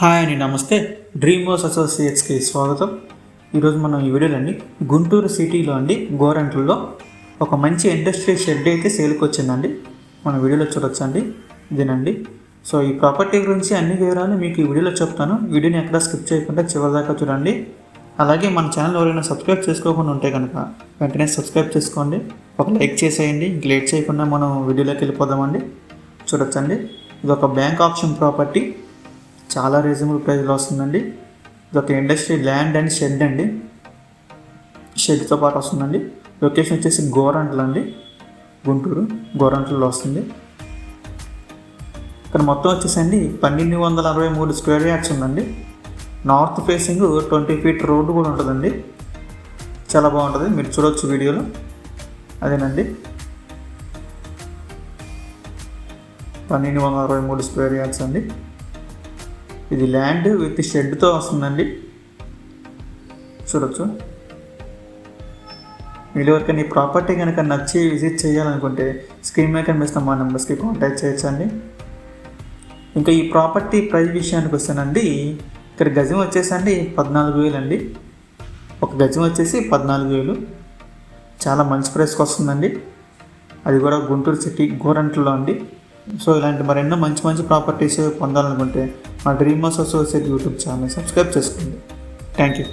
Hi అండి నమస్తే. Dream house అసోసియేట్స్కి స్వాగతం. ఈరోజు మనం ఈ వీడియోలో అండి గుంటూరు సిటీలో అండి గోరంట్లలో ఒక మంచి ఇండస్ట్రీ షెడ్ అయితే సేల్కి వచ్చిందండి. మన వీడియోలో చూడొచ్చు అండి ఇదేనండి. సో ఈ ప్రాపర్టీ గురించి అన్ని వివరాలు మీకు ఈ వీడియోలో చెప్తాను. వీడియోని ఎక్కడ స్కిప్ చేయకుండా చివరిదాకా చూడండి. అలాగే మన ఛానల్ ఎవరైనా సబ్స్క్రైబ్ చేసుకోకుండా ఉంటే కనుక వెంటనే సబ్స్క్రైబ్ చేసుకోండి. ఒక లైక్ చేసేయండి లేట్ చేయకుండా మనం వీడియోలోకి వెళ్ళిపోదామండి. చూడొచ్చండి. ఇది ఒక బ్యాంక్ ఆప్షన్ ప్రాపర్టీ. చాలా రీజనబుల్ ప్రైస్లో వస్తుందండి. ఇది ఒక ఇండస్ట్రీ ల్యాండ్ అండ్ షెడ్ అండి. షెడ్తో పాటు వస్తుందండి. లొకేషన్ వచ్చేసి గోరంట్ల అండి గుంటూరు గోరంట్లలో వస్తుంది. ఇక్కడ మొత్తం వచ్చేసండి పన్నెండు వందల అరవై మూడు స్క్వేర్ యార్డ్స్ ఉందండి. North facing twenty feet road కూడా ఉంటుందండి. చాలా బాగుంటుంది. మీరు చూడవచ్చు వీడియోలో. అదేనండి. పన్నెండు వందల అరవై మూడు స్క్వేర్ యార్డ్స్ అండి. ఇది ల్యాండ్ విత్ షెడ్తో వస్తుందండి. చూడొచ్చు. మీరు ఎవరికైనా ఈ ప్రాపర్టీ కనుక నచ్చి విజిట్ చేయాలనుకుంటే స్క్రీన్ మీద కనిపిస్తాం మా నెంబర్స్కి కాంటాక్ట్ చేయొచ్చండి. ఇంకా ఈ ప్రాపర్టీ ప్రైస్ విషయానికి వస్తానండి. ఇక్కడ గజం వచ్చేసండి పద్నాలుగు వేలు అండి ఒక గజం వచ్చేసి పద్నాలుగు వేలు. చాలా మంచి ప్రైస్కి వస్తుందండి. అది కూడా గుంటూరు సిటీ గోరంట్లో అండి. సో ఇలాంటి మరెన్నో మంచి మంచి ప్రాపర్టీస్ పొందాలనుకుంటే మా dream house associate YouTube channel. Subscribe చేసుకోండి. Thank you